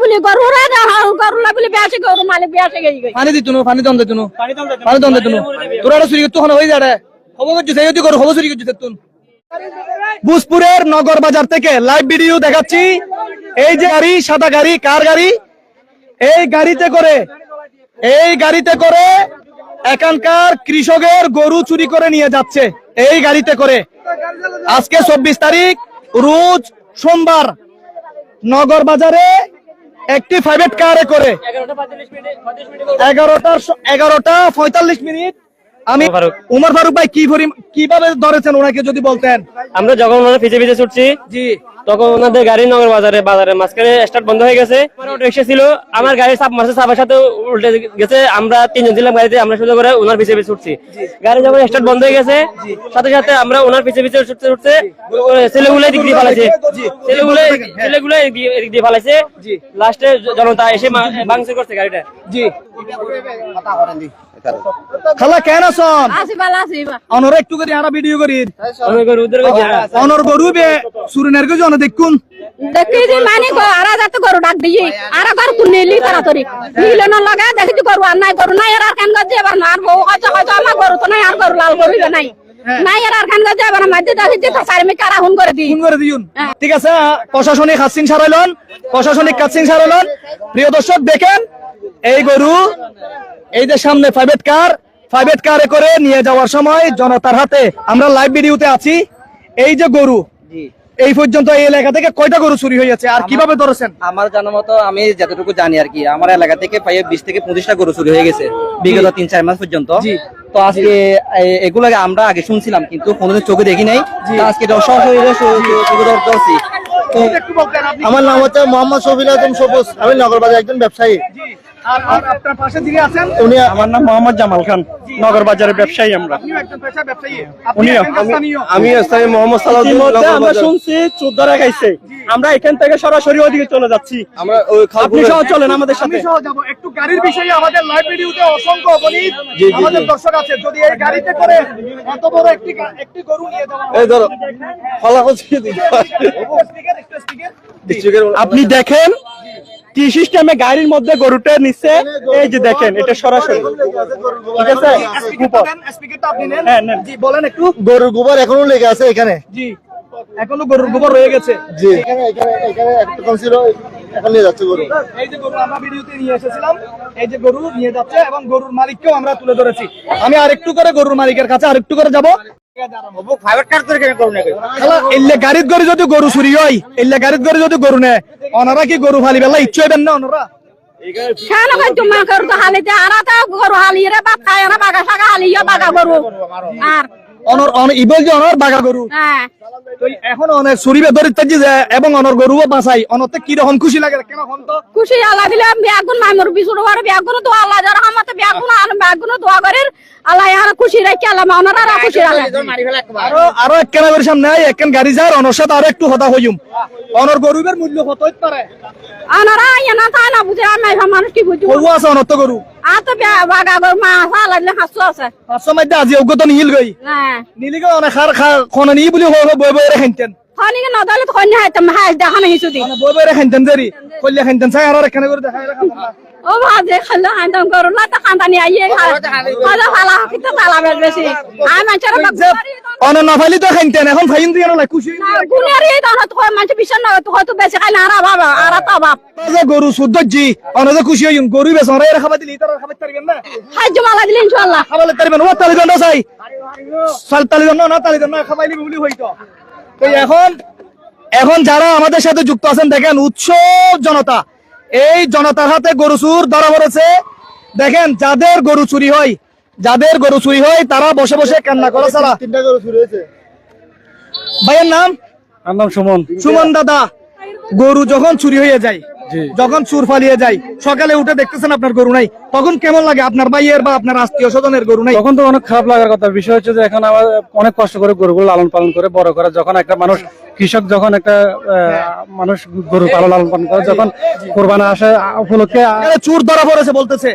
বলি গরু গরু বলি বেশি গরু বেশি গই গই পানি দিতুনো পানি দম দিতুনো পানি দম দিতুনো তোরা এটা চুরি করতে হন হয়ে যাড়ে খবর করছিস এই যদি করো খবর চুরি করছিস তুন। নগর বাজার থেকে লাইভ ভিডিও দেখাচ্ছি। এই যে গাড়ি সাদা গাড়ি কার গাড়ি? এই গাড়িতে করে এই গাড়িতে করে এখানকার কৃষকের গরু চুরি করে নিয়ে যাচ্ছে। এই গাড়িতে করে। আজকে চব্বিশ তারিখ রোজ সোমবার নগর বাজারে একটি প্রাইভেট কারে করে। এগারোটা এগারোটা পঁয়তাল্লিশ মিনিট। আমি। উমর ফারুক। ভাই কি পরি- কীভাবে ধরেছেন ওনাকে যদি বলতেন? আমরা যখন ওনারা পিছে পিছে ছুটছি জি। তখন ওনাদের গাড়ি নগর বাজারে বাজারে মাঝখানে স্টার্ট বন্ধ হয়ে গেছে। রিক্সা ছিল আমার গাড়ি সাপ মাসে সাপের সাথে উল্টে গেছে। আমরা তিনজন ছিলাম গাড়িতে আমরা শুধু করে ওনার পিছে পিছে ছুটছি। গাড়ি যখন স্টার্ট বন্ধ হয়ে গেছে সাথে সাথে আমরা ওনার পিছে পিছে ছুটতে ছুটতে ছেলেগুলো দিক দিয়ে ফালাইছে ছেলেগুলো ছেলেগুলো এদিক দিয়ে- দিয়ে ফালাইছে লাস্টে জনতা এসে ভাঙচুর করছে গাড়িটা। জি। খালা কেন আছেন আসি বালা আসি বা অনর একটু করে আরা ভিডিও করি। অনর গরু বে সুরেনের কে জন দেখুন। দেখি যে মানে আরা যাতে গরু ডাক দিই আরা গরু কোন নিলি তাড়াতাড়ি। নিলে না লাগা দেখি গরু আর নাই গরু নাই আর খান গজে এবার না বউ হয়তো হয়তো আমার গরু তো নাই আর গরু লাল গরু নাই। নাই আর খান গজে এবার মাঝে দেখি যে সারি মে কারা হুন করে দিই? ফোন করে দিউন। ঠিক আছে প্রশাসনিক হাসিন সারাইলন প্রশাসনিক কাছিন সারাইলন প্রিয় দর্শক দেখেন এই গরু এই যে সামনে প্রাইভেট কার প্রাইভেট কারে করে নিয়ে যাওয়ার সময় জনতার হাতে আমরা লাইভ ভিডিওতে আছি। এই যে গরু এই পর্যন্ত এই এলাকা থেকে কয়টা গরু চুরি হয়েছে আর কীভাবে ধরেছেন? আমার জানা মতো আমি যতটুকু জানি আর কি আমার এলাকা থেকে প্রায় বিশ থেকে পঁচিশটা গরু চুরি হয়ে গেছে বিগত তিন চার মাস পর্যন্ত। তো আজকে এ- এগুলাকে আমরা আগে শুনছিলাম কিন্তু কোনোদিন চোখে দেখি নাই। আজকে ধরছি আমার নাম হচ্ছে মোহাম্মদ শফিল আজম সবুজ আমি নগরবাজার একজন ব্যবসায়ী। আপনার পাশে যিনি আছেন উনি আমার নাম মোহাম্মদ জামাল খান নগর বাজারের ব্যবসায়ী আমরা। আপনিও একজন পেশা ব্যবসায়ী। আপনি উনিও। একজন স্থানীয়। মোহাম্মদ সালাউদ্দিন আমরা নগরবাজার। শুনছি চোদ্দ খাইছে আমরা এখান থেকে সরাসরি ওদিকে চলে যাচ্ছি। আমরা আপনি সহ চলেন আমাদের সাথে। সহ যাব। একটু গাড়ির বিষয়ে আমাদের লাইভ ভিডিওতে অসংখ্য অগণিত। আমাদের দর্শক আছে। যদি এই গাড়িতে করে এত বড় একটি একটি গরু নিয়ে যাওয়া এই ধরো আপনি দেখেন কি সিস্টেমে গাড়ির মধ্যে গরুটা নিচ্ছে এই যে দেখেন এটা সরাসরি। ঠিক আছে? স্পিকারটা দেন, স্পিকারটা আপনি নেন। হ্যাঁ, বলেন একটু। গরুর গোবর এখনও লেগে আছে এখানে। জি, এখনও গরুর গোবর রয়ে গেছে। জি এখানে এখানে এখানে একটু ছিল এখন নিয়ে যাচ্ছে গরু। এই যে গরু আমরা ভিডিওতে নিয়ে এসেছিলাম, এই যে গরু নিয়ে যাচ্ছে এবং গরুর মালিককেও আমরা তুলে ধরেছি। আমি আরেকটু করে গরুর মালিকের কাছে আরেকটু করে যাব। এল্লে গাড়িত করে যদি গরু চুরি হয় এল্লে গাড়িত করে যদি গরু নেয় অনারা কি গরু ফালি বেলা ইচ্ছে হইবেন না অনারা? শান গরু তো হালিতে আরা গরু হালিয়ে না বাগা সাগা হালিয়ে বাগা গরু। আর অনর অন ইবল যে অনর বাগা গরু। হ্যাঁ। এখন অনেক চুরিবে ধরিত যে এবং অনর গরুও বাঁচাই। অনতে কি রকম খুশি লাগে কেন তো? খুশি আল্লাহ দিলে ব্যাগুন মামুর বিশুর ঘরে ব্যাগুন তো আল্লাহ যারা আমাতে ব্যাগুন আর ব্যাগুন দোয়া করের আল্লাহ আর খুশি রাখি আল্লাহ মাওনারা আর খুশি রাখে। আরও আরও একখানা করে সামনে আই একখান গাড়ি যায় অনর সাথে আরও একটু হতা হইম। অনর গরুবের মূল্য কত হইতে পারে? আনারা তা না বুঝে আমি মানুষ কি বুঝু? গরু আছে অনর তো গরু। আর তো বাগা গরু মা আল্লাহ দিলে হাসু আছে। পাঁচশো মধ্যে আজি অজ্ঞত নিহিল গই হ্যাঁ নিলিগে অনেক খার খা খনে নি বুলি হই বই বই রেখেনতেন খনিকে নদলে তো খনি হাইতাম হাই দেখানো হিসু দি। বই বই রেখেনতেন দেরি কইলে খাইতেন চাই আর একখানা করে দেখাই রাখাম ও ভাজে খালো গরু না তো খান্দানি আইয়ে খালো কিন্তু তালা বেশ। বেশি আমি মানুষের না ফাইলি তো খাইতেন এখন ফাইন দিয়ে না খুশি গুনের তো মানুষ বিশ্বাস না তো হয়তো বেশি খাই না আর বাবা আর তা বাপ। যে গরু যে খুশি হইম গরু বেশ অনরে খাবার দিলি তার খাবার পারবেন না। হাই জমালা দিলে ইনশাআল্লাহ। খাবালে পারবেন ও তালি দন্ড চাই। সাল তালি দন্ড না তালি দন্ড খাবাইলি বলি হইতো। তো এখন এখন যারা আমাদের সাথে যুক্ত আছেন দেখেন উৎসব জনতা এই জনতার হাতে গরু চুর ধরা পড়েছে। দেখেন যাদের গরু চুরি হয় যাদের গরু চুরি হয় তারা বসে বসে কান্না করা ছাড়া তিনটা গরু চুরি হয়েছে। ভাইয়ের নাম? আমার নাম সুমন। সুমন দাদা। গরু যখন চুরি হয়ে যায় যখন চুর ফালিয়ে যায় সকালে উঠে দেখতেছেন আপনার গরু নাই তখন কেমন লাগে? আপনার ভাইয়ের বা আপনার আত্মীয় স্বজনের গরু নাই? তখন তো অনেক খারাপ লাগার কথা। বিষয় হচ্ছে যে এখন আমার অনেক কষ্ট করে গরুগুলো লালন পালন করে বড় করে। যখন একটা মানুষ কৃষক যখন একটা আহ, মানুষ গরু পালন লালন পালন করে যখন কোরবানা আসে উপলক্ষে চুর ধরা পড়েছে বলতেছে।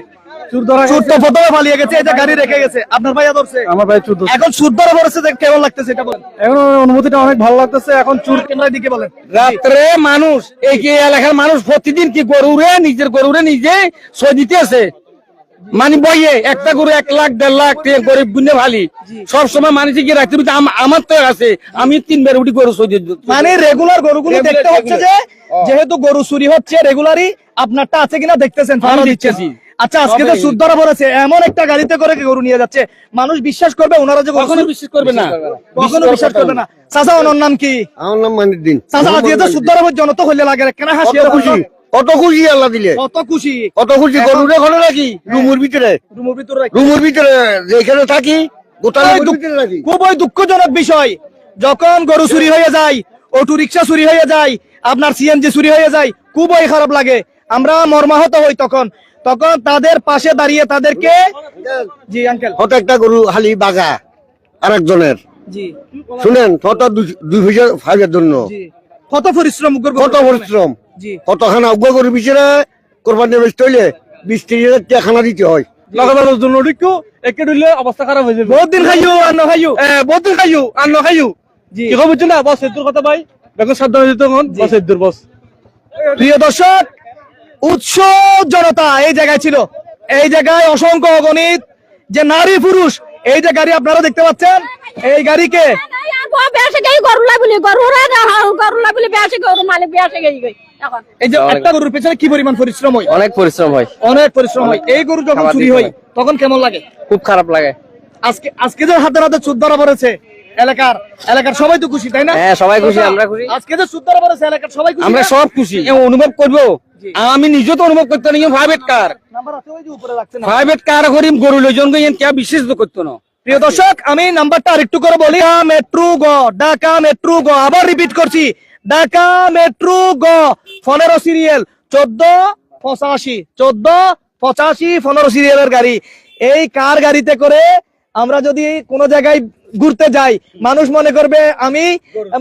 চুর ধরা তো প্রথমে পালিয়ে গেছে এই গাড়ি রেখে গেছে। আপনার ভাইয়া ধরছে। আমার ভাই চুর এখন সুর ধরা পড়েছে যে কেমন লাগতেছে এটা বলেন। এখন অনুভূতিটা অনেক ভালো লাগতেছে এখন চুর ক্যামেরার দিকে বলেন। রাত্রে মানুষ এই কি এলাকার মানুষ প্রতিদিন কি গরুরে নিজের গরুরে নিজে সই দিতে আছে মানে বইয়ে একটা গরু এক লাখ দেড় লাখ গরিব গুনে ভালি। সব সময় মানুষ কি রাখতে আমার তো আছে আমি তিনবার উঠি গরু সই মানে রেগুলার গরুগুলো দেখতে হচ্ছে যে যেহেতু গরু চুরি হচ্ছে রেগুলারই আপনারটা আছে কিনা দেখতেছেন দেখতেছি। আচ্ছা আজকে তো সুদ ধরা পড়েছে এমন একটা গাড়িতে করে গরু নিয়ে যাচ্ছে। মানুষ বিশ্বাস করবে ওনারা যে কখনো বিশ্বাস করবে না। কখনো বিশ্বাস করবে না। চাচা ওনার নাম কি? আমার নাম মানিদ্দিন চাচা আজকে তো সুদ ধরা পড়ছে তো হইলে লাগে কেন কত খুশি কত খুশি আল্লাহ দিলে। কত খুশি। কত খুশি গরুরে ঘরে রাখি রুমের ভিতরে। রুমের ভিতরে। রুমের ভিতরে যেখানে থাকি খুবই দুঃখজনক বিষয়। যখন গরু চুরি হয়ে যায় অটো রিক্সা চুরি হয়ে যায় আপনার সিএনজি চুরি হয়ে যায় খুবই খারাপ লাগে। আমরা মর্মাহত হই তখন। তখন তাদের পাশে দাঁড়িয়ে তাদেরকে জি আঙ্কেল একটা গরু হালি বাগা আর একজনের শুনেন কত দুই- পয়সা ফাইভের জন্য। কত পরিশ্রম কত পরিশ্রম। কতখানা অজ্ঞ গরু পিছনে কোরবানি বেচতে হইলে বিশ ত্রিশ হাজার টাকা খানা দিতে হয়। জন্য একে দিলে অবস্থা খারাপ হয়ে যাবে। বহুত দিন খাইও আর ন খাইও। এ, বহুত দিন খাইও আর ন খাইও। কি না? বস এদুর কথা ভাই। দেখো সাবধান যেত বস এদুর বস। প্রিয় দর্শক উৎস জনতা এই জায়গায় ছিল। এই জায়গায় অসংখ্য অগণিত যে নারী পুরুষ এই যে গাড়ি আপনারা দেখতে পাচ্ছেন এই গাড়িকে বেসে গেই গরু লাই বলি গরু রে গরু লাই বলি বেসে গরু মালিক বেসে গেই গই এখন এই যে একটা গরুর পেছনে কি পরিমাণ পরিশ্রম হয়? অনেক পরিশ্রম হয়। অনেক পরিশ্রম হয়। এই গরু যখন চুরি হয় হয়। তখন কেমন লাগে? খুব খারাপ লাগে। আজকে আজকে যে হাতে হাতে ধরা পড়েছে এলাকার এলাকার সবাই তো খুশি তাই না? হ্যাঁ, সবাই খুশি, আমরা খুশি। আজকে যে সুদ ধরা এলাকার সবাই খুশি আমরা সব খুশি। অনুভব করব? আমি নিজে তো অনুভব করতে না প্রাইভেট কার। নাম্বার আছে ওই যে উপরে রাখছেন প্রাইভেট কার করি গরু কে বিশ্বাস তো করতো না। প্রিয় দর্শক আমি নাম্বারটা আরেকটু করে বলি। মেট্রো গ ঢাকা মেট্রো গ আবার রিপিট করছি। ঢাকা মেট্রো গ পনেরো সিরিয়াল চোদ্দ পঁচাশি চোদ্দ পঁচাশি পনেরো সিরিয়ালের গাড়ি। এই কার গাড়িতে করে আমরা যদি কোনো জায়গায় ঘুরতে যাই মানুষ মনে করবে আমি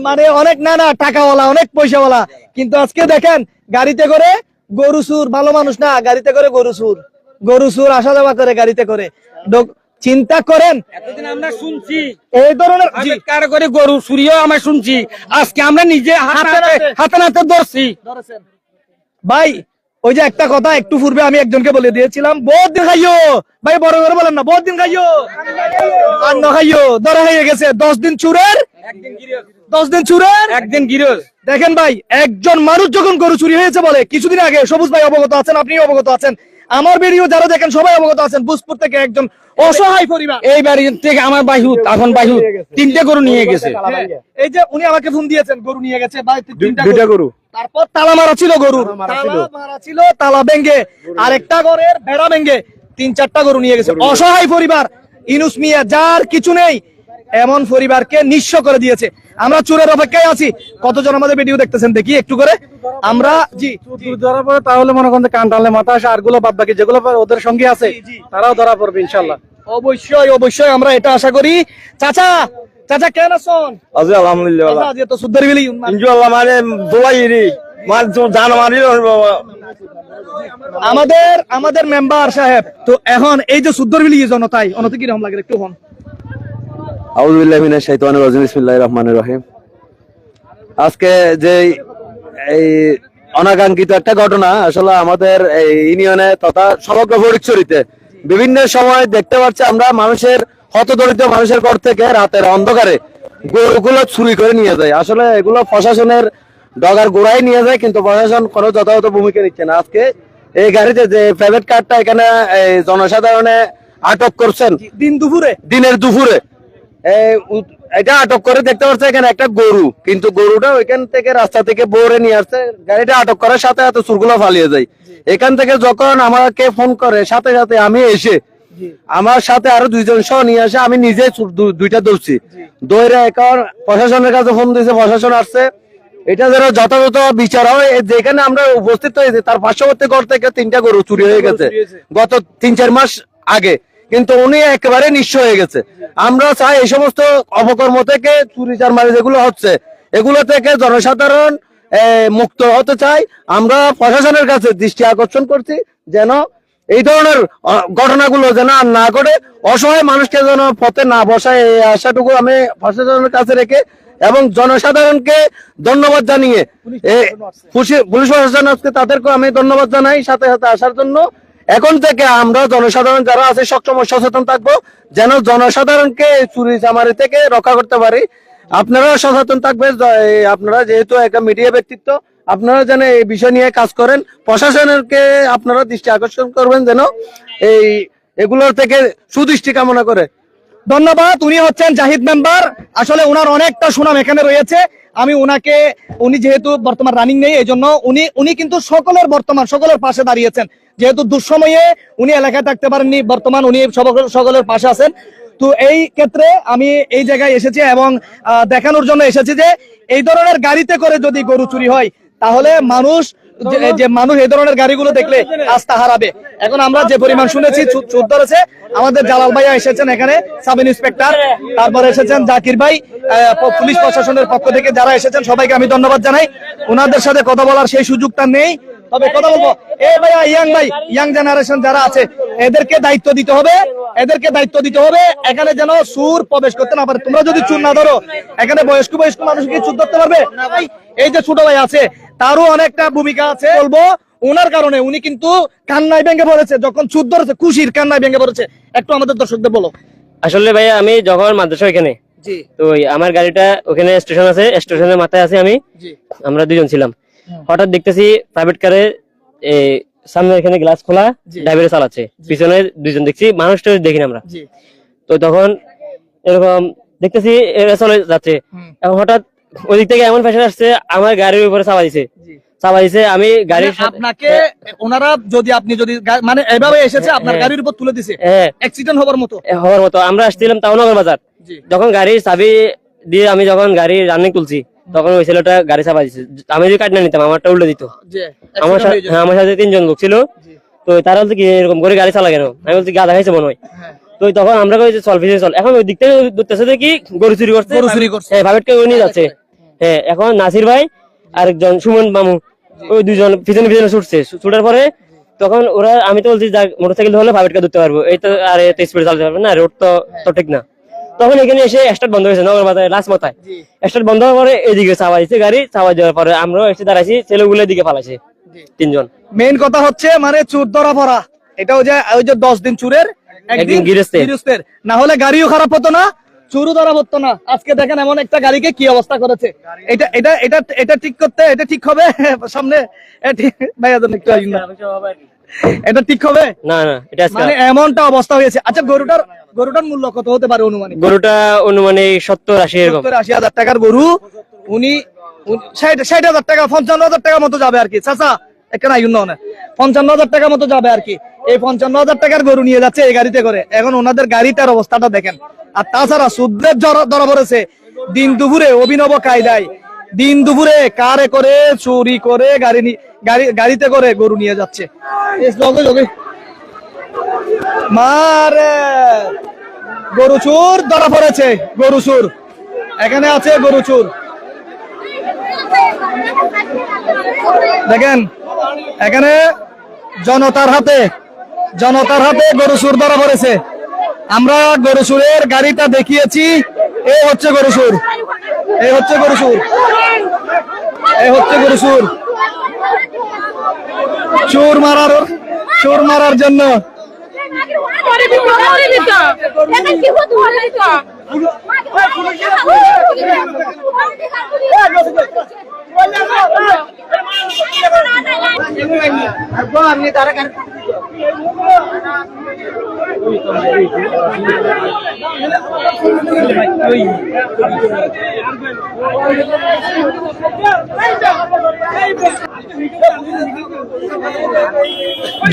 মানে অনেক না না টাকাওয়ালা অনেক পয়সাওয়ালা। কিন্তু আজকে দেখেন গাড়িতে করে গরু সুর ভালো মানুষ না গাড়িতে করে গরু সুর। গরু সুর আসা যাওয়া করে গাড়িতে করে। চিন্তা করেন। এতদিন আমরা শুনছি এই ধরনের কার করে গরু চুরিও আমরা শুনছি। আজকে আমরা নিজে হাতে। হাতে ধরছি। ভাই ওই যে একটা কথা একটু পূর্বে আমি একজনকে বলে দিয়েছিলাম বহুত দিন খাইও ভাই বড় করে বলেন না বহুত দিন খাইও আর না খাইও ধরা হয়ে গেছে। দশ দিন চুরের? দশ দিন চুরের? একদিন গিরস দেখেন ভাই একজন মানুষ যখন গরু চুরি হয়েছে বলে কিছুদিন আগে সবুজ ভাই অবগত আছেন আপনি অবগত আছেন। আমার ভিডিও যারা দেখেন সবাই অবগত আছেন বুঝপুর থেকে একজন অসহায় পরিবার। এই বাড়ি থেকে আমার বাহিউত এখন বাহিউত তিনটে গরু নিয়ে গেছে। এই যে উনি আমাকে ফোন দিয়েছেন গরু নিয়ে গেছে ভাই তিনটা দুইটা গরু। তারপর তালা মারা ছিল গরু তালা মারা ছিল। তালা ভেঙ্গে আর একটা ঘরের বেড়া ভেঙ্গে তিন চারটা গরু নিয়ে গেছে। অসহায় পরিবার। ইনুস মিয়া যার কিছু নেই এমন পরিবারকে নিঃস্ব করে দিয়েছে। আমরা চোরের অপেক্ষায় আছি। কতজন আমাদের ভিডিও দেখতেছেন? দেখি একটু করে। আমরা জি। ধরা পড়ে তাহলে মনে করেন কান টানলে মাথা আসে আরগুলো বাদ বাকি যেগুলো ওদের সঙ্গে আছে। তারাও ধরা পড়বে ইনশাল্লাহ অবশ্যই অবশ্যই আমরা এটা আশা করি। চাচা চাচা কেন আছেন? আজি আলহামদুলিল্লাহ তো সুদ্দারি বিলি ইনশাআল্লাহ মানে দোয়াইরি মানে তো জান মারি আমাদের আমাদের মেম্বার সাহেব তো এখন এই যে সুদ্দর বিলি জনতাই অনতি কীরকম লাগে? একটু হন। আউযুবিল্লাহি মিনাশ শাইতানির রাজিম। বিসমিল্লাহির রহমানির রহিম। আজকে যে এই অনাকাঙ্ক্ষিত একটা ঘটনা আসলে আমাদের এই ইউনিয়নে তথা সমগ্র ফরিদচুরিতে বিভিন্ন সময় দেখতে পাচ্ছি আমরা মানুষের হতদরিদ্র মানুষের ঘর থেকে রাতের অন্ধকারে গরুগুলো চুরি করে নিয়ে যায়। আসলে এগুলো প্রশাসনের ডগার গোড়ায় নিয়ে যায় কিন্তু প্রশাসন কোনো যথাযথ ভূমিকা নিচ্ছে না। আজকে এই গাড়িতে যে প্রাইভেট কারটা এখানে জনসাধারণে আটক করছেন। দিন দুপুরে? দিনের দুপুরে। এটা আটক করে দেখতে পাচ্ছে এখানে একটা গরু। কিন্তু গরুটা ওইখান থেকে রাস্তা থেকে বোরে নিয়ে আসছে। গাড়িটা আটক করার সাথে সাথে চুরগুলো ফালিয়ে যায়। এখান থেকে যখন আমাকে ফোন করে সাথে সাথে আমি এসে আমার সাথে আরও দুইজন সহ নিয়ে আসে আমি নিজে দুইটা ধরছি। দৌড়ে এখন প্রশাসনের কাছে ফোন দিয়েছে প্রশাসন আসছে। এটা যেন যথাযথ বিচার হয় যেখানে আমরা উপস্থিত হয়েছি তার পার্শ্ববর্তী ঘর থেকে তিনটা গরু চুরি হয়ে গেছে গত তিন চার মাস আগে। কিন্তু উনি একেবারে নিঃস্ব হয়ে গেছে। আমরা চাই এই সমস্ত অপকর্ম থেকে চুরি চারমারি যেগুলো হচ্ছে এগুলো থেকে জনসাধারণ মুক্ত হতে চাই। আমরা প্রশাসনের কাছে দৃষ্টি আকর্ষণ করছি যেন এই ধরনের ঘটনাগুলো যেন আর না করে অসহায় মানুষকে যেন পথে না বসায় এই আশাটুকু আমি প্রশাসনের কাছে রেখে এবং জনসাধারণকে ধন্যবাদ জানিয়ে পুলিশ- প্রশাসন আজকে তাদেরকে আমি ধন্যবাদ জানাই সাথে সাথে আসার জন্য। এখন থেকে আমরা জনসাধারণ যারা আছে সবসময় সচেতন থাকব যেন জনসাধারণকে চুরি চামারি থেকে রক্ষা করতে পারি। আপনারা সচেতন থাকবেন এই আপনারা যেহেতু একটা মিডিয়া ব্যক্তিত্ব আপনারা যেন এই বিষয় নিয়ে কাজ করেন, প্রশাসনকে আপনারা দৃষ্টি আকর্ষণ করবেন যেন এই এগুলোর থেকে সুদৃষ্টি কামনা করে। ধন্যবাদ, উনি হচ্ছেন জাহিদ মেম্বার। আসলে ওনার অনেকটা সুনাম এখানে রয়েছে। আমি ওনাকে উনি যেহেতু বর্তমান রানিং নেই এই জন্য উনি উনি কিন্তু সকলের বর্তমান, সকলের পাশে দাঁড়িয়েছেন। যেহেতু দুঃসময়ে উনি এলাকায় থাকতে পারেননি, বর্তমান উনি সকল- সকলের পাশে আছেন। তো এই ক্ষেত্রে আমি এই জায়গায় এসেছি এবং দেখানোর জন্য এসেছি যে এই ধরনের গাড়িতে করে যদি গরু চুরি হয় তাহলে মানুষ যে- মানুষ এই ধরনের গাড়িগুলো দেখলে আস্থা হারাবে। এখন আমরা যে পরিমাণ শুনেছি চুর ধরেছে আমাদের জালাল ভাইয়া এসেছেন এখানে সাব ইন্সপেক্টর। তারপর এসেছেন জাকির ভাই পুলিশ প্রশাসনের পক্ষ থেকে যারা এসেছেন সবাইকে আমি ধন্যবাদ জানাই। ওনাদের সাথে কথা বলার সেই সুযোগটা নেই। তবে কথা বলব। এ ভাইয়া ইয়াং ভাই ইয়াং জেনারেশন যারা আছে এদেরকে দায়িত্ব দিতে হবে। এদেরকে দায়িত্ব দিতে হবে। এখানে যেন সুর প্রবেশ করতে না পারে। তোমরা যদি চুর না ধরো এখানে বয়স্ক বয়স্ক মানুষ কি চুর ধরতে পারবে? ভাই এই যে ছোট ভাই আছে তারও অনেকটা ভূমিকা আছে বলব। ওনার কারণে উনি কিন্তু কান্নায় ভেঙে পড়েছে যখন চুর ধরেছে খুশির কান্নায় ভেঙে পড়েছে। একটু আমাদের দর্শকদের বলো। আসলে ভাই আমি যখন মাদ্রাসা ওইখানে। তো আমার গাড়িটা ওখানে স্টেশন আছে স্টেশনের মাথায় আছি আমি। আমরা দুজন ছিলাম। হঠাৎ দেখতেছি প্রাইভেট কারে সামনে এখানে গ্লাস খোলা। ড্রাইভারে চালাচ্ছে। পিছনে দুজন দেখছি মানুষটা দেখি না আমরা তো তখন এরকম দেখতেছি চলে যাচ্ছে। এখন হঠাৎ ওই দিক থেকে এমন ফ্যাশন আসছে আমার গাড়ির উপরে চাপা দিছে। চাপা দিছে আমি গাড়ির মানে আপনাকে ওনারা যদি আপনি যদি মানে এভাবে এসেছে আপনার হ্যাঁ। গাড়ির উপর তুলে দিছে। অ্যাক্সিডেন্ট হবার মতো। হওয়ার মতো। আমরা আসছিলাম বাজার। যখন গাড়ির চাবি দিয়ে আমি যখন গাড়ি রানিং তুলছি তখন ওই ছেলেটা গাড়ি চাপা দিছে। আমি যদি কাট না নিতাম আমারটা উল্টে দিত। আমার সাথে হ্যাঁ, আমার সাথে তিনজন লোক ছিল। তো তারা বলছে কি এরকম করে গাড়ি চালা কেন? আমি বলছি গাদা খাইছে মনে হয়। হ্যাঁ। তো তখন আমরা কইছি চল পিছিয়ে চল। এখন ওই দিক থেকে ধরতেছে দেখি গরু চুরি করছে। গরু চুরি করছে। হ্যাঁ ভাবেটকে ওই নিয়ে যাচ্ছে। হ্যাঁ এখন নাসির ভাই আরেকজন সুমন মামু ওই দুজন পিছনে পিছনে ছুটছে। ছুটার পরে তখন ওরা আমি তো বলছি মোটরসাইকেল হলে ভাবেটকে ধরতে পারব। এই তো আর এত স্পিড চালাতে পারবে না রোড তো তো ঠিক না। তখন এখানে এসে স্টার্ট বন্ধ হয়েছে নগর মাথায় লাস্ট মাথায়। স্টার্ট বন্ধ হওয়ার পরে এদিকে চাপা দিচ্ছে গাড়ি চাপা দেওয়ার পরে আমরাও এসে দাঁড়াইছি ছেলেগুলো এদিকে পালাইছে তিনজন। মেইন কথা হচ্ছে মানে চুর ধরা পড়া এটা ওই যে ওই যে দশ দিন চুরের একদিন গৃহস্থের। না হলে গাড়িও খারাপ হতো না চুরও ধরা পড়তো না। আজকে দেখেন এমন একটা গাড়িকে কি অবস্থা করেছে। এটা এটা এটা এটা ঠিক করতে এটা ঠিক হবে? সামনে ভাইয়া একটু আসুন না। এটা ঠিক হবে? না না এটা মানে এমনটা অবস্থা হয়েছে। আচ্ছা গরুটার গরুটার মূল্য কত হতে পারে অনুমানিক? গরুটা অনুমানিক সত্তর আশি এরকম। সত্তর আশি হাজার টাকার গরু উনি উনি- ষাট ষাট হাজার টাকা পঞ্চান্ন হাজার টাকা মতো যাবে আর কি। চাচা পঞ্চান্ন হাজার টাকা মতো যাবে আর কি। এই পঞ্চান্ন হাজার টাকার গরু নিয়ে যাচ্ছে এই গাড়িতে করে। এখন ওনাদের গাড়িটার অবস্থাটা দেখেন। আর তাছাড়া সুদ্রের ধরা পড়েছে। দিন দুপুরে অভিনব কায়দায়। দিন দুপুরে কারে করে, চুরি করে গাড়ি গাড়িতে করে গরু নিয়ে যাচ্ছে। মারে! গরু চোর ধরা পড়েছে। গরু চোর। এখানে আছে গরু চোর। দেখেন এখানে জনতার হাতে জনতার হাতে গরু চোর ধরা পড়েছে। আমরা গরু চোরের গাড়িটা দেখিয়েছি এই হচ্ছে গরু চোর এই হচ্ছে গরু চোর এই হচ্ছে গরু সুর। চোর মারার চোর মারার জন্য।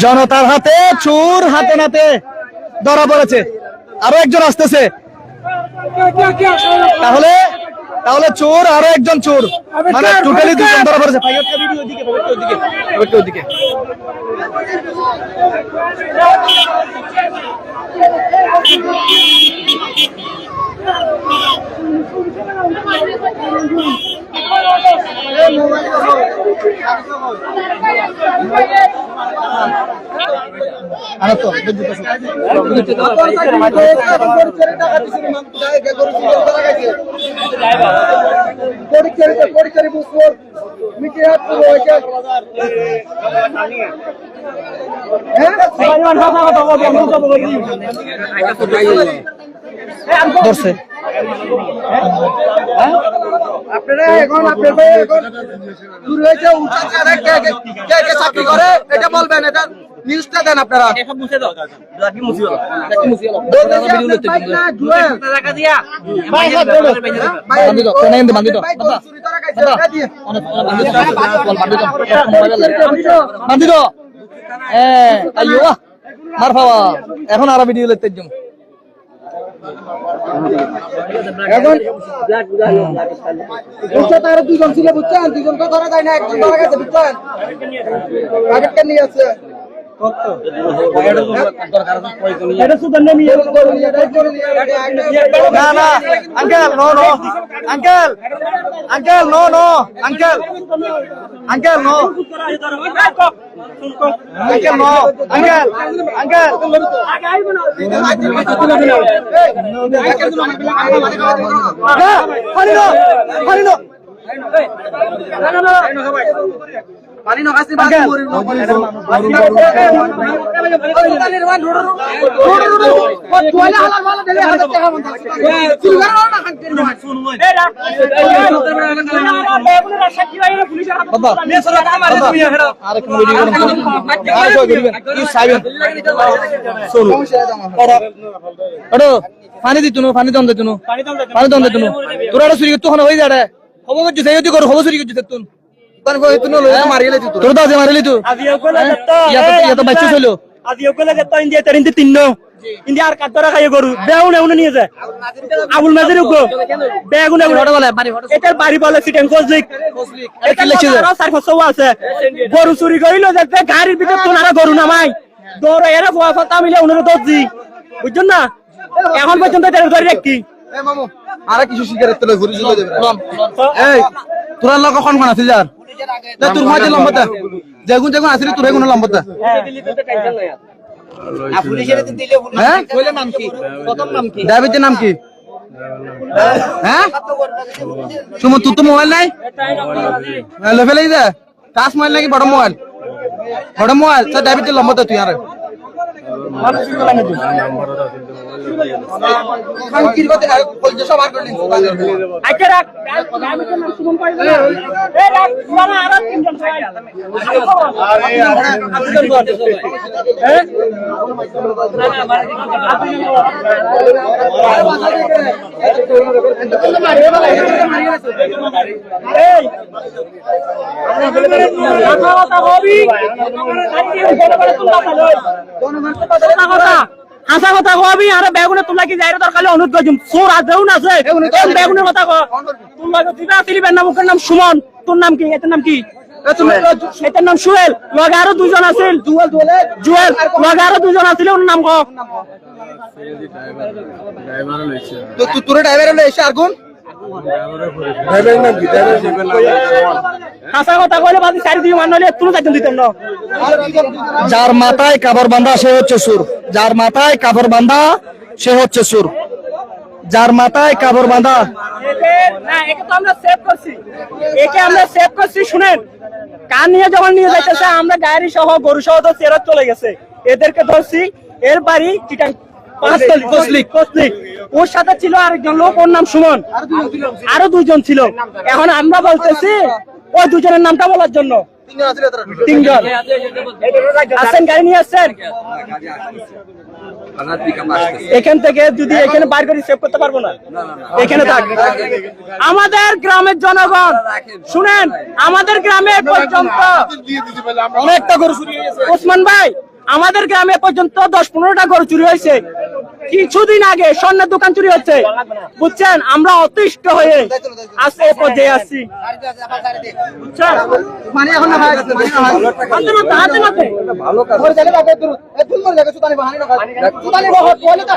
জনতার হাতে চোর হাতে নাতে ধরা পড়েছে। আরও একজন আসতেছে। তাহলে তাহলে চোর আরও একজন চোর। মানে টোটালি দুজন ধরা পড়েছে ভাই, ওদিকে, ওদিকে, ভাই, একটা ওদিকে। মারতো ধরছে। আপনারা এখন আপনাদের এখন শুরু হয়েছে উঁচা চেয়ারে কে কে- কে কে চাকরি করে? এটা বলবেন এটা নিউজটা দেন আপনারা। বান্দিতো কোনে এন্ড বান্দিতো বান্দিতো এ আইয়ো মার খাওয়া এখন আর ভিডিও লেতে জম এখন তার দুজন ছিল বুঝছেন? দুজন তো ধরা যায় না একজন ধরা গেছে বুঝছেন? নিয়ে আছে না না uncle no no uncle uncle no no uncle uncle no uncle no uncle uncle পানি নো পানি নখাসি সাইবেন শুন ওড়ো পানি দন দিতুনো পানি দন দিতুনো তোরা চুরি হন হই যাড়ে হব করছিস সেই করো হব চুরি করছিস তুন তোর মারিলি তুই বাচ্চা ছিল উনে আবুল উনে এটার বাড়ি বলে সিটেন কোজলিক আছে। গরু চুরি করিল যাতে গাড়ির ভিতর তোনারা গরু নামাই। দৌড়ে এরা ফাতা মিলে উনারা দর্জি বুঝছেন না? এখন পর্যন্ত এটার ধরে রাখি আর কিছু এই তোরা লোক কখন কোন আছিল যার তা তোর মাঝে লম্বতা যেগুন যেগুন আসিলি তোর এগুন লম্বতা হ্যাঁ। নাম কি? প্রথম নাম কি? ডায়াবেটির নাম কি? হ্যাঁ তোর তো মোবাইল নাই? লেভেল এই দে। টাচ মোবাইল নাকি? বড় মোবাইল। বড় মোবাইল। তো ডায়াবেটির লম্বতা তুই আর। আচ্ছা মানে কথা কথা হাসা কথা কবি আর বেগুনে তোমরা কি যাইরে দরকার অনুরোধ করছিম সোর আদেও না আছে বেগুনের কথা কো তোমরা দিবা তিলিবেন নাম ওর নাম সুমন। তোর নাম কি? এটার নাম কি? এটার নাম সুয়েল লগে আরও দুজন আছিল। জুয়েল লগে আরও দুজন আছিল ওর নাম কো তোর ড্রাইভার হলো এসে আর কোন হাসা কথা কইলে বাদি চারি দিন মান নলে তুমি যাইতেন দিতেন না। যার মাথায় কাপড় বাঁধা সে হচ্ছে সুর। যার মাথায় কাপড় বাঁধা সে হচ্ছে সুর। যার মাথায় কাপড় বাঁধা না একে তো আমরা সেভ করছি। একে আমরা সেভ করছি শুনেন। কান নিয়ে যখন নিয়ে যাইতেছে আমরা গাড়ি সহ গরু সহ তো ফেরত চলে গেছে। এদেরকে ধরছি এর বাড়ি চিটাং পাঁচতলি কসলিক কসলিক। ওর সাথে ছিল আরেকজন লোক ওর নাম সুমন। আরও দুজন ছিল। এখন আমরা বলতেছি ওই দুজনের নামটা বলার জন্য। তিনজন। গাড়ি নিয়ে আসছেন এখান থেকে যদি এখানে বাইর করে সেভ করতে পারব না? এখানে থাক। আমাদের গ্রামের জনগণ শুনেন আমাদের গ্রামে পর্যন্ত অনেকটা গরু ওসমান ভাই আমাদের গ্রামে পর্যন্ত দশ পনেরোটা গরু চুরি হয়েছে। কিছুদিন আগে স্বর্ণের দোকান চুরি হচ্ছে। বুঝছেন? আমরা অতিষ্ঠ হয়ে আজকে এ পর্যায়ে আসছি মানে এখন না ভাই হাতে নাতে, হাতে নাতে। মরে গেলে বাপে তোর এ তুই মরে যাবে সুতানি বাহানি না সুতানি বহুত বলে তো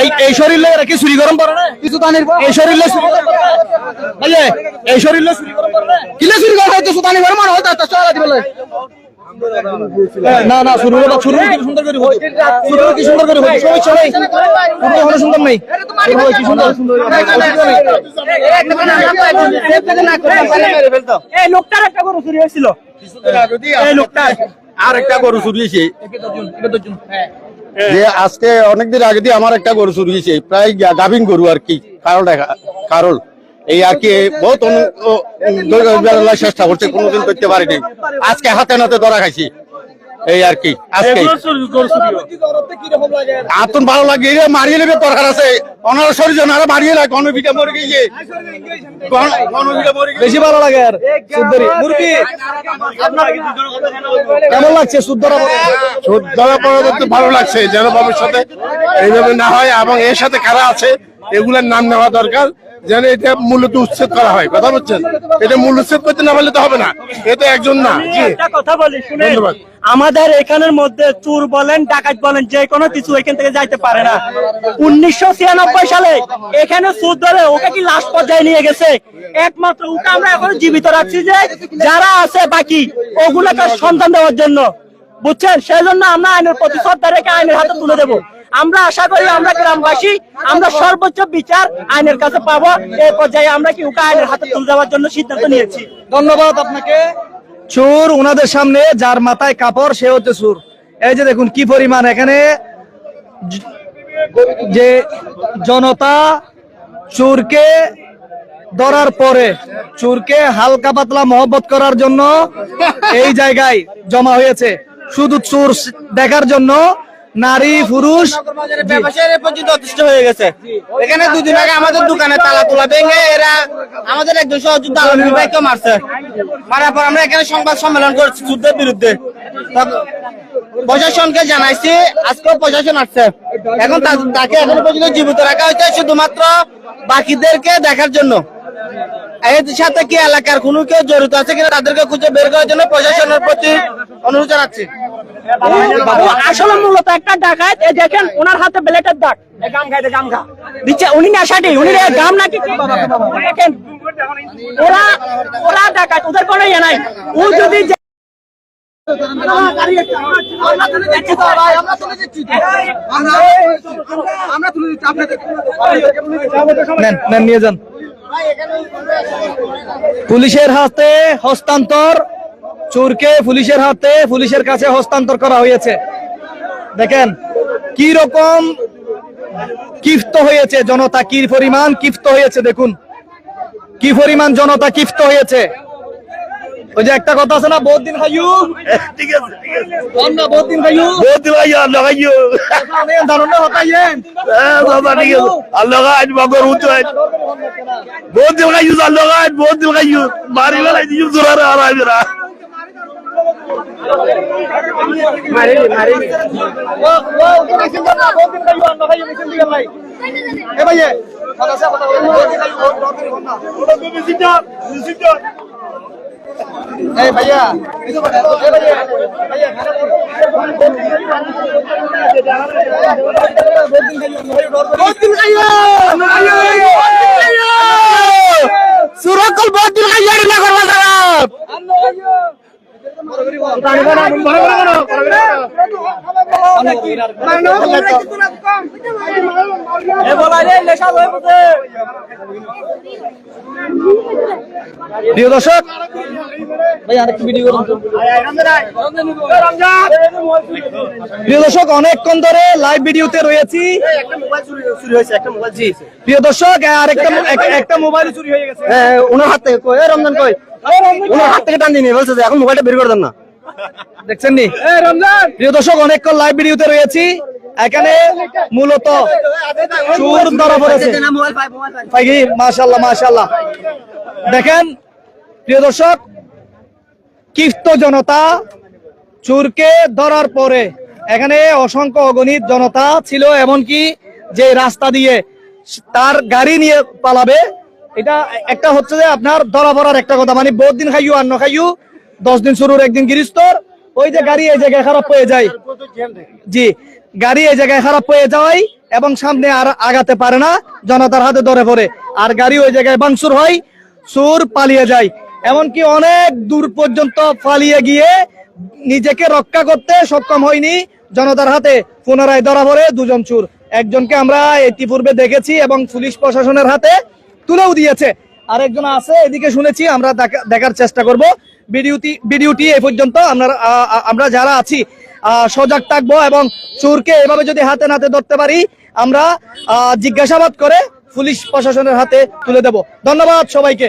এই এই শরীর লয়ে রাখি চুরি গরম পারে না? কিছু তানির এই শরীর এই শরীর চুরি গরম পারে না? কিলে চুরি মানুষ তা চলা দিবলে না না কি সুন্দর করে কি সুন্দর করে শুরু হলো সুন্দর নেই। কি সুন্দর। এই লোকটার একটা গরু চুরি হয়েছিল। এই লোকটার আর একটা গরু চুরি হয়েছে। যে আজকে অনেকদিন আগে দিয়ে আমার একটা গরু চুরি হয়েছে। প্রায় গাভীন গরু আর কি। কারণ কারণ। এই আর কি বহুত চেষ্টা করছে কোনোদিন করতে পারিনি। আজকে হাতে নাতে ধরা খাইছি। এই আর কি আজকে। আতন ভালো লাগে মারিয়ে নেবে দরকার আছে। অনার শরীর আর মারিয়ে লাগে গণবিটা মরে গিয়ে গণবিটা মরে গিয়ে বেশি ভালো লাগে আর সুন্দরী। মুরগি? কেমন লাগছে সুন্দরা ধরা পরবর্তী ভালো লাগছে যেন ভবিষ্যতে এইভাবে না হয় এবং এর সাথে কারা আছে। এগুলোর নাম নেওয়া দরকার যেন এটা মূলত উচ্ছেদ করা হয়। কথা বলছেন? এটা মূল উচ্ছেদ করতে না পারলে তো হবে না। এটা একজন না। জি। কথা বলি ধন্যবাদ। আমাদের এখানের মধ্যে চুর বলেন ডাকাত বলেন যে কোনো কিছু এখান থেকে যাইতে পারে না। উনিশশো ছিয়ানব্বই সালে এখানে চুর ধরে ওকে কি লাশ পর্যায়ে নিয়ে গেছে? একমাত্র ওকে আমরা এখন জীবিত রাখছি যে যারা আছে বাকি ওগুলোকে সন্তান দেওয়ার জন্য। বুঝছেন? সেই জন্য আমরা আইনের প্রতি শ্রদ্ধা রেখে আইনের হাতে তুলে দেব। আমরা আশা করি আমরা গ্রামবাসী, আমরা সর্বোচ্চ বিচার আইনের কাছে পাবো। এই পর্যায়ে আমরা কি ওকে আইনের হাতে তুলে দেওয়ার জন্য সিদ্ধান্ত নিয়েছি। ধন্যবাদ আপনাকে। চোর ওনাদের সামনে যার মাথায় কাপড়, সে হচ্ছে চোর। এই যে দেখুন কি পরিমাণ এখানে যে জনতা চোরকে ধরার পরে, চোরকে হালকা পাতলা মহব্বত করার জন্য এই জায়গায় জমা হয়েছে। শুধু চোর দেখার জন্য নারী পুরুষ? ব্যবসায়ীরা পর্যন্ত অতিষ্ঠ হয়ে গেছে। এখানে দুদিন আগে আমাদের দোকানে তালা তোলা ভেঙে এরা আমাদের একজন সহযোদ্ধা আলমী ভাইকে মারছে। মারার পর আমরা এখানে সংবাদ সম্মেলন করছি যুদ্ধের বিরুদ্ধে। প্রশাসনকে জানাইছি, আজকেও প্রশাসন আসছে। এখন তাকে এখন পর্যন্ত জীবিত রাখা হয়েছে শুধুমাত্র বাকিদেরকে দেখার জন্য। এর সাথে কি এলাকার কোনো কেউ জড়িত আছে কিনা তাদেরকে খুঁজে বের করার জন্য প্রশাসনের প্রতি অনুরোধ জানাচ্ছি। আসলে মূলত একটা ডাকাত দেখেন, ওনার হাতে ব্লেটের দাগ। ওরা ওরা ডাকাত, ওদের কোনো ইয়ে নাই। ও যদি পুলিশের হাতে হস্তান্তর, চোরকে পুলিশের হাতে, পুলিশের কাছে হস্তান্তর করা হয়েছে। দেখেন, কি রকম কিফত হয়েছে, জনতা কি পরিমাণ কিফত হয়েছে, দেখুন। কি পরিমাণ জনতা কিফত হয়েছে? ওই যে একটা কথা আছে না বহুত দিন খাইয়ু। ঠিক আছে ঠিক আছে। না বহুত দিন খাইয়ু। বহুত দিন আগে আল্লাহ খাইও ধারণ হতাইয়েন হ্যাঁ বাবা ঠিক আছে আল্লাহ খাই মগর উঠো বহুত দিন খাইও আল্লাহ খাই বহুত দিন খাইও মারি বেলাই দিও জোরারে আর আইবেরা এ ভাইয়ে কথা আছে কথা বলে বহুত দিন খাইয়ু বহুত দিন খাইয়ু এই ভাইয়া কিছু কথা এ ভাইয়া ভাইয়া বহুত দিন খাইয়ু সুরকল বহুত দিন খাইয়ারি না করবা খারাপ প্রিয় দর্শক ভাই আরেকটু ভিডিও করুন প্রিয় দর্শক অনেকক্ষণ ধরে লাইভ ভিডিওতে রয়েছি। প্রিয় দর্শক আরেকটা একটা মোবাইল চুরি হয়ে গেছে। ওনার হাত থেকে কই? এ রমজান কই? ওনার হাত থেকে টান দিনি বলছে যে এখন মোবাইলটা বের করে দেন না। দেখছেন নি? প্রিয় দর্শক অনেকক্ষণ লাইভ ভিডিওতে রয়েছি। এখানে মূলত চোর ধরা পড়েছে। মাশাল্লাহ মাশাল্লাহ দেখেন প্রিয় দর্শক জনতা চুরকে ধরার পরে এখানে অসংখ্য অগণিত জনতা ছিল এমনকি যে রাস্তা দিয়ে তার গাড়ি নিয়ে পালাবে এটা একটা হচ্ছে যে আপনার ধরা পড়ার একটা কথা মানে বহুত দিন খাইও আর ন খাইও দশ দিন শুরুর একদিন গিরিস্তর ওই যে গাড়ি এই জায়গায় খারাপ হয়ে যায়। জি, গাড়ি এই জায়গায় খারাপ হয়ে যায় এবং সামনে আর আগাতে পারে না, জনতার হাতে ধরে পড়ে। আর গাড়ি ওই জায়গায় বাংসুর হয় সুর পালিয়ে যায়। এমনকি অনেক দূর পর্যন্ত পালিয়ে গিয়ে নিজেকে রক্ষা করতে সক্ষম হয়নি জনতার হাতে। পুনরায় ধরা পড়ে দুজন চোর। একজনকে আমরা ইতিপূর্বে দেখেছি এবং পুলিশ প্রশাসনের হাতে তুলেও দিয়েছে। আরেকজন আছে, এদিকে শুনেছি, আমরা দেখা- দেখার চেষ্টা করব। ভিডিওটি ভিডিওটি এ পর্যন্ত আমরা আমরা যারা আছি সজাগ থাকব এবং চোরকে এভাবে যদি হাতে নাতে ধরতে পারি, আমরা জিজ্ঞাসাবাদ করে পুলিশ প্রশাসনের হাতে তুলে দেব। ধন্যবাদ সবাইকে।